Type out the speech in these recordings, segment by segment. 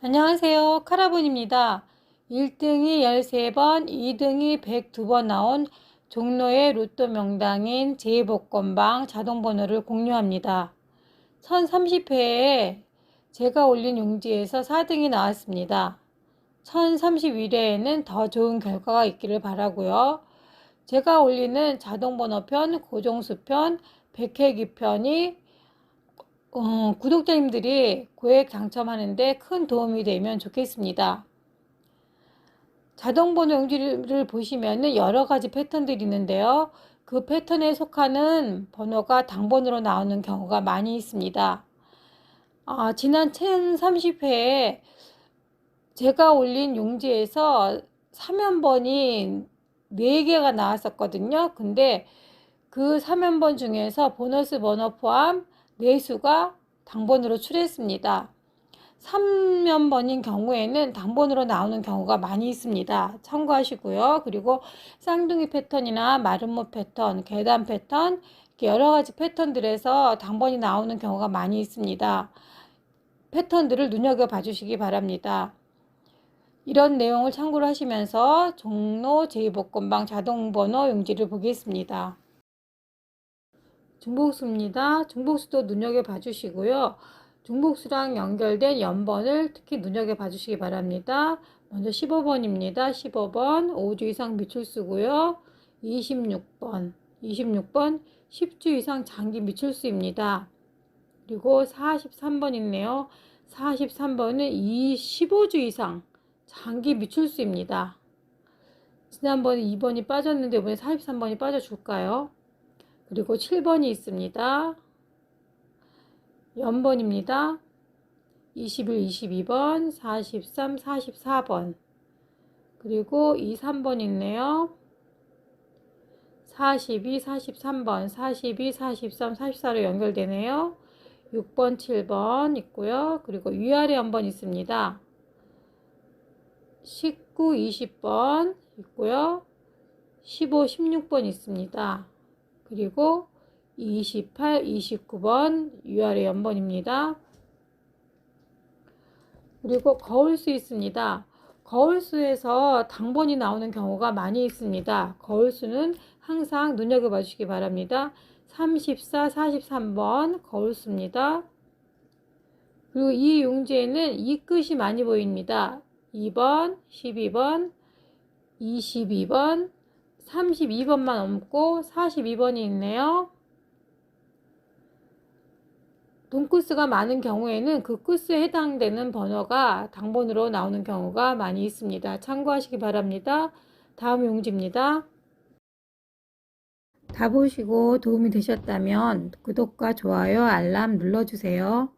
안녕하세요. 카라본입니다. 1등이 13번, 2등이 102번 나온 종로의 로또 명당인 제2복권방 자동번호를 공유합니다. 1030회에 제가 올린 용지에서 4등이 나왔습니다. 1031회에는 더 좋은 결과가 있기를 바라고요. 제가 올리는 자동번호편, 고정수편, 백회기편이 어, 구독자님들이 고액 당첨하는데 큰 도움이 되면 좋겠습니다. 자동 번호 용지를 보시면 여러 가지 패턴들이 있는데요. 그 패턴에 속하는 번호가 당번으로 나오는 경우가 많이 있습니다. 아, 지난 1030회에 제가 올린 용지에서 3연번이 4개가 나왔었거든요. 근데 그 3연번 중에서 보너스 번호 포함 4수가 당번으로 출했습니다. 3연번인 경우에는 당번으로 나오는 경우가 많이 있습니다. 참고하시고요. 그리고 쌍둥이 패턴이나 마름모 패턴, 계단 패턴, 여러 가지 패턴들에서 당번이 나오는 경우가 많이 있습니다. 패턴들을 눈여겨봐 주시기 바랍니다. 이런 내용을 참고를 하시면서 종로 제2복권방 자동번호 용지를 보겠습니다. 중복수입니다. 중복수도 눈여겨봐 주시고요. 중복수랑 연결된 연번을 특히 눈여겨봐 주시기 바랍니다. 먼저 15번입니다. 15번 5주 이상 미출수고요. 26번 26번 10주 이상 장기 미출수입니다. 그리고 43번 있네요. 43번은 15주 이상 장기 미출수입니다. 지난번에 2번이 빠졌는데 이번에 43번이 빠져줄까요? 그리고 7번이 있습니다. 연번입니다. 21, 22번, 43, 44번. 그리고 2, 3번 있네요. 42, 43번, 42, 43, 44로 연결되네요. 6번, 7번 있고요. 그리고 위아래 연번 있습니다. 19, 20번 있고요. 15, 16번 있습니다. 그리고 28, 29번 위아래 연번입니다. 그리고 거울수 있습니다. 거울수에서 당번이 나오는 경우가 많이 있습니다. 거울수는 항상 눈여겨봐 주시기 바랍니다. 34, 43번 거울수입니다. 그리고 이 용지에는 이 끝이 많이 보입니다. 2번, 12번, 22번, 32번만 없고 42번이 있네요. 돈코스가 많은 경우에는 그 코스에 해당되는 번호가 당번으로 나오는 경우가 많이 있습니다. 참고하시기 바랍니다. 다음 용지입니다. 다 보시고 도움이 되셨다면 구독과 좋아요, 알람 눌러주세요.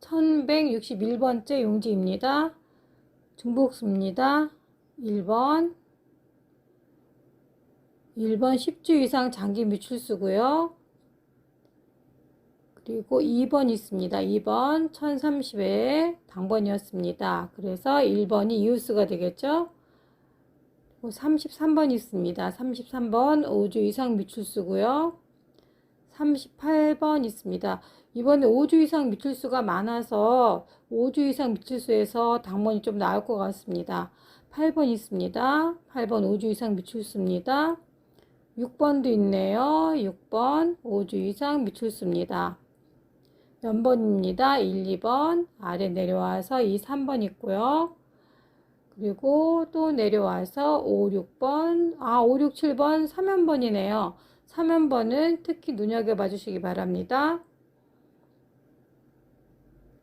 1161번째 용지입니다. 중복수입니다. 1번 1번 10주 이상 장기 미출수고요. 그리고 2번 있습니다. 2번 1030회 당번이었습니다. 그래서 1번이 이웃수가 되겠죠. 33번 있습니다. 33번 5주 이상 미출수고요. 38번 있습니다. 이번에 5주 이상 미출수가 많아서 5주 이상 미출수에서 당번이 좀 나올 것 같습니다. 8번 있습니다. 8번 5주 이상 미출수입니다. 6번도 있네요. 6번 5주 이상 미출수입니다. 연번입니다. 1, 2번 아래 내려와서 2, 3번 있고요. 그리고 또 내려와서 5, 6번 아 5, 6, 7번 3연번이네요. 3연번은 특히 눈여겨봐 주시기 바랍니다.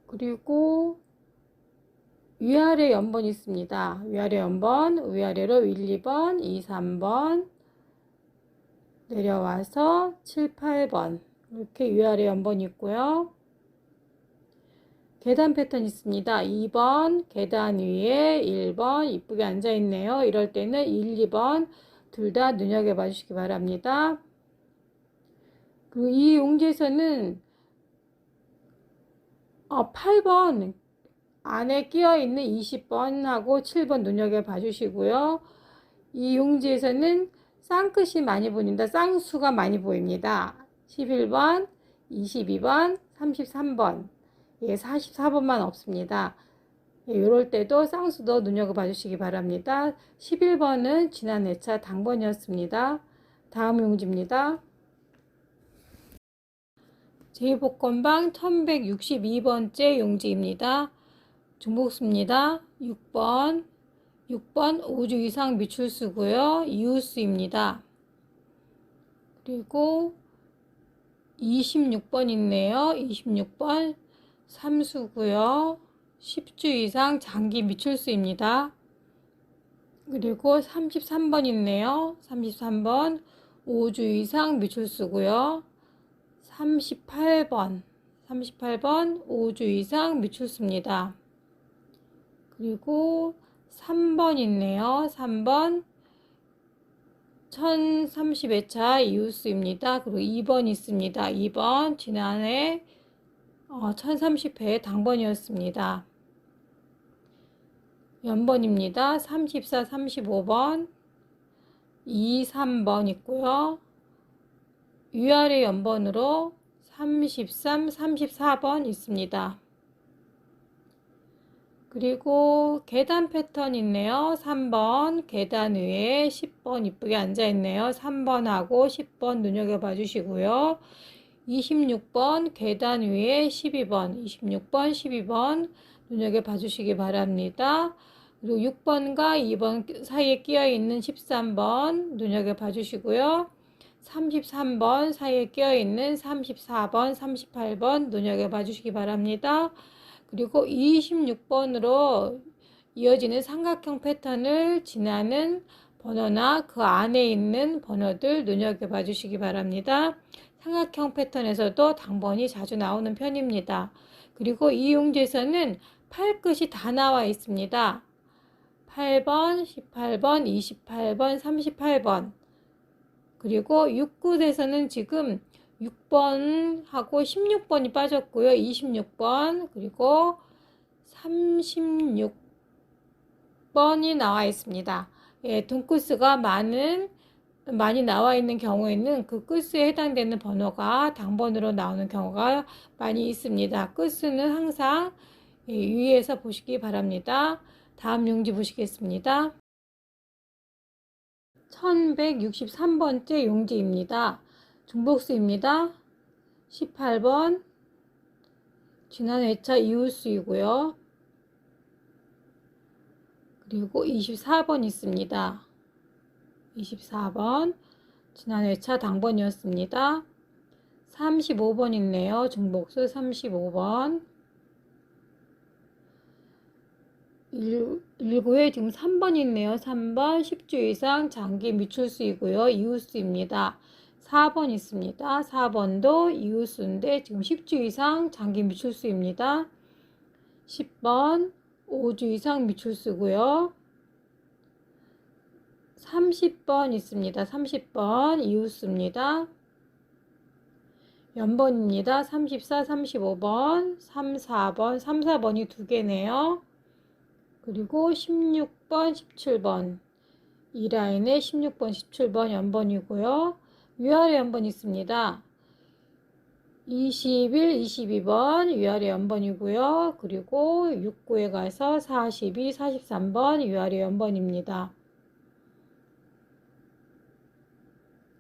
그리고 위아래 연번 있습니다. 위아래 연번, 위아래로 1, 2번, 2, 3번 내려와서 7, 8번 이렇게 위아래 연번 있고요. 계단 패턴 있습니다. 2번 계단 위에 1번 이쁘게 앉아 있네요. 이럴 때는 1, 2번 둘 다 눈여겨봐 주시기 바랍니다. 그리고 이 용지에서는 어, 8번 안에 끼어 있는 20번하고 7번 눈여겨봐 주시고요. 이 용지에서는 쌍끝이 많이 보인다. 쌍수가 많이 보입니다. 11번, 22번, 33번, 예, 44번만 없습니다. 예, 이럴 때도 쌍수도 눈여겨봐 주시기 바랍니다. 11번은 지난 회차 당번이었습니다. 다음 용지입니다. 제2복권방 1162번째 용지입니다. 중복수입니다. 6번, 6번 5주 이상 미출수고요. 이웃수입니다. 그리고 26번 있네요. 26번 3수고요. 10주 이상 장기 미출수입니다. 그리고 33번 있네요. 33번 5주 이상 미출수고요. 38번 38번 5주 이상 미출수입니다. 그리고 3번 있네요. 3번 1030회차 이웃수입니다. 그리고 2번 있습니다. 2번 지난해 어, 1030회 당번이었습니다. 연번입니다. 34, 35번 2, 3번 있고요. 위아래 연번으로 33, 34번 있습니다. 그리고 계단 패턴 있네요. 3번 계단 위에 10번 이쁘게 앉아 있네요. 3번하고 10번 눈여겨봐 주시고요. 26번 계단 위에 12번, 26번, 12번 눈여겨봐 주시기 바랍니다. 그리고 6번과 2번 사이에 끼어 있는 13번 눈여겨봐 주시고요. 33번 사이에 끼어 있는 34번, 38번 눈여겨봐 주시기 바랍니다. 그리고 26번으로 이어지는 삼각형 패턴을 지나는 번호나 그 안에 있는 번호들 눈여겨봐 주시기 바랍니다. 삼각형 패턴에서도 당번이 자주 나오는 편입니다. 그리고 이 용지에서는 팔끝이 다 나와 있습니다. 8번, 18번, 28번, 38번. 그리고 6구에서는 지금 6번하고 16번이 빠졌고요. 26번 그리고 36번이 나와 있습니다. 예, 돈코스가 많은 많이 나와 있는 경우에는 그 끝수에 해당되는 번호가 당번으로 나오는 경우가 많이 있습니다. 끝수는 항상 예, 유의해서 보시기 바랍니다. 다음 용지 보시겠습니다. 1163번째 용지입니다. 중복수입니다. 18번 지난 회차 이웃수이고요. 그리고 24번 있습니다. 24번 지난 회차 당번이었습니다. 35번 있네요. 중복수 35번 1구에 지금 3번 있네요. 3번 10주 이상 장기 미출수이고요. 이웃수입니다. 4번 있습니다. 4번도 이웃수인데 지금 10주 이상 장기 미출수입니다. 10번 5주 이상 미출수고요. 30번 있습니다. 30번 이웃수입니다. 연번입니다. 34, 35번, 3, 4번, 3, 4번이 두 개네요. 그리고 16번, 17번. 이 라인에 16번, 17번 연번이고요. 위아래 연번 있습니다. 21, 22번 위아래 연번이고요. 그리고 6구에 가서 42, 43번 위아래 연번입니다.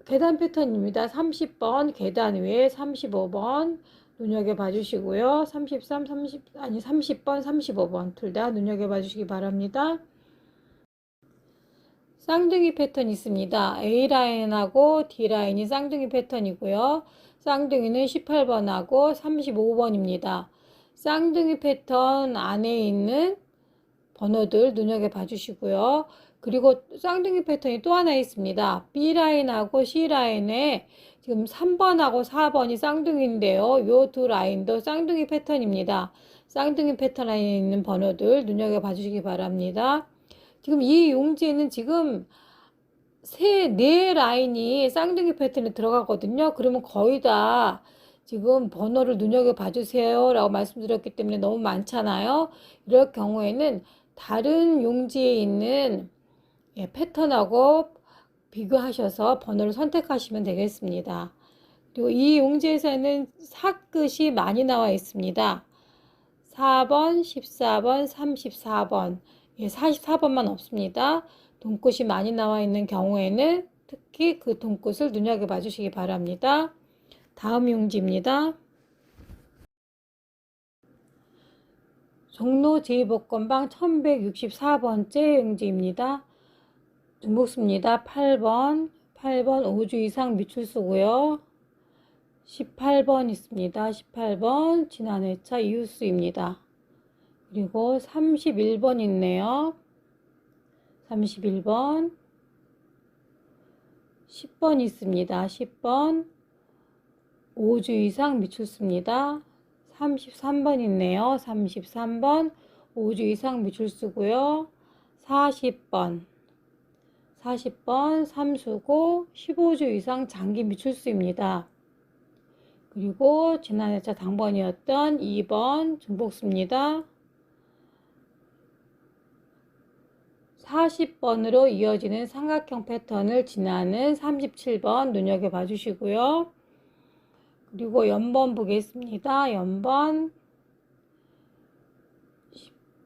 계단 패턴입니다. 30번 계단 위에 35번 눈여겨봐 주시고요. 33, 30 아니 30번, 35번 둘 다 눈여겨봐 주시기 바랍니다. 쌍둥이 패턴 있습니다. A라인하고 D라인이 쌍둥이 패턴이고요. 쌍둥이는 18번하고 35번입니다. 쌍둥이 패턴 안에 있는 번호들 눈여겨봐 주시고요. 그리고 쌍둥이 패턴이 또 하나 있습니다. B라인하고 C라인에 지금 3번하고 4번이 쌍둥이인데요. 요 두 라인도 쌍둥이 패턴입니다. 쌍둥이 패턴 안에 있는 번호들 눈여겨봐 주시기 바랍니다. 지금 이 용지에는 지금 세, 네 라인이 쌍둥이 패턴에 들어가거든요. 그러면 거의 다 지금 번호를 눈여겨봐 주세요. 라고 말씀드렸기 때문에 너무 많잖아요. 이럴 경우에는 다른 용지에 있는 예, 패턴하고 비교하셔서 번호를 선택하시면 되겠습니다. 그리고 이 용지에서는 사끝이 많이 나와 있습니다. 4번, 14번, 34번. 예, 44번만 없습니다. 돈끝이 많이 나와 있는 경우에는 특히 그 돈끝을 눈여겨봐 주시기 바랍니다. 다음 용지입니다. 종로 제2복권방 1164번째 용지입니다. 중복수입니다. 8번, 8번 5주 이상 미출수고요. 18번 있습니다. 18번 지난 회차 이웃수입니다. 그리고 31번 있네요. 31번 10번 있습니다. 10번 5주 이상 미출수입니다. 33번 있네요. 33번 5주 이상 미출수고요. 40번 40번 삼수고 15주 이상 장기 미출수입니다. 그리고 지난 회차 당번이었던 2번 중복수입니다. 40번으로 이어지는 삼각형 패턴을 지나는 37번 눈여겨봐 주시고요. 그리고 연번 보겠습니다. 연번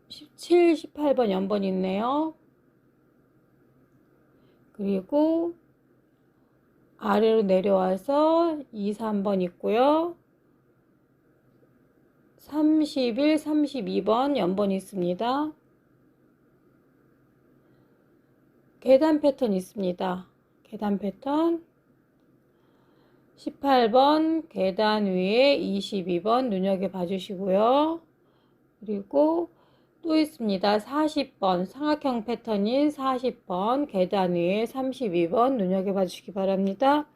17, 18번 연번 있네요. 그리고 아래로 내려와서 2, 3번 있고요. 31, 32번 연번 있습니다. 계단 패턴 있습니다. 계단 패턴 18번 계단 위에 22번 눈여겨 봐 주시고요. 그리고 또 있습니다. 40번 삼각형 패턴인 40번 계단 위에 32번 눈여겨 봐 주시기 바랍니다.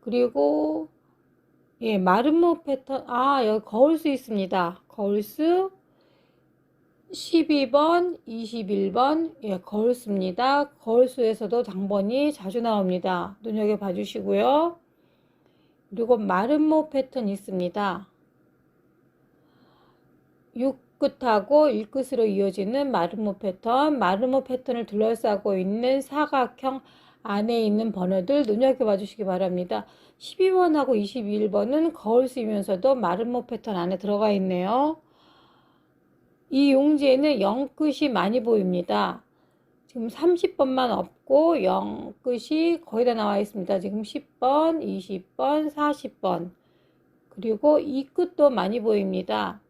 그리고 예, 마름모 패턴 아 여기 거울수 있습니다. 거울수 12번, 21번 예, 거울수입니다. 거울수에서도 당번이 자주 나옵니다. 눈여겨봐 주시고요. 그리고 마름모 패턴 있습니다. 6끝하고 1끝으로 이어지는 마름모 패턴, 마름모 패턴을 둘러싸고 있는 사각형 안에 있는 번호들 눈여겨봐 주시기 바랍니다. 12번하고 21번은 거울 쓰면서도 마름모 패턴 안에 들어가 있네요. 이 용지에는 0끝이 많이 보입니다. 지금 30번만 없고 0끝이 거의 다 나와 있습니다. 지금 10번, 20번, 40번 그리고 이 끝도 많이 보입니다.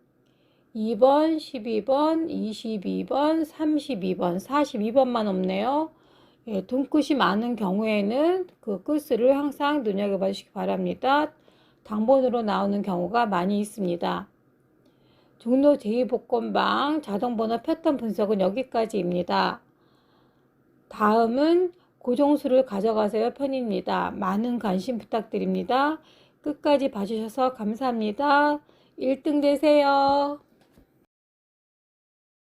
2번, 12번, 22번, 32번, 42번만 없네요. 예, 돈끝이 많은 경우에는 그 끝을 항상 눈여겨봐 주시기 바랍니다. 당번으로 나오는 경우가 많이 있습니다. 종로 제2복권방 자동번호 패턴 분석은 여기까지입니다. 다음은 고정수를 가져가세요 편입니다. 많은 관심 부탁드립니다. 끝까지 봐주셔서 감사합니다. 1등 되세요.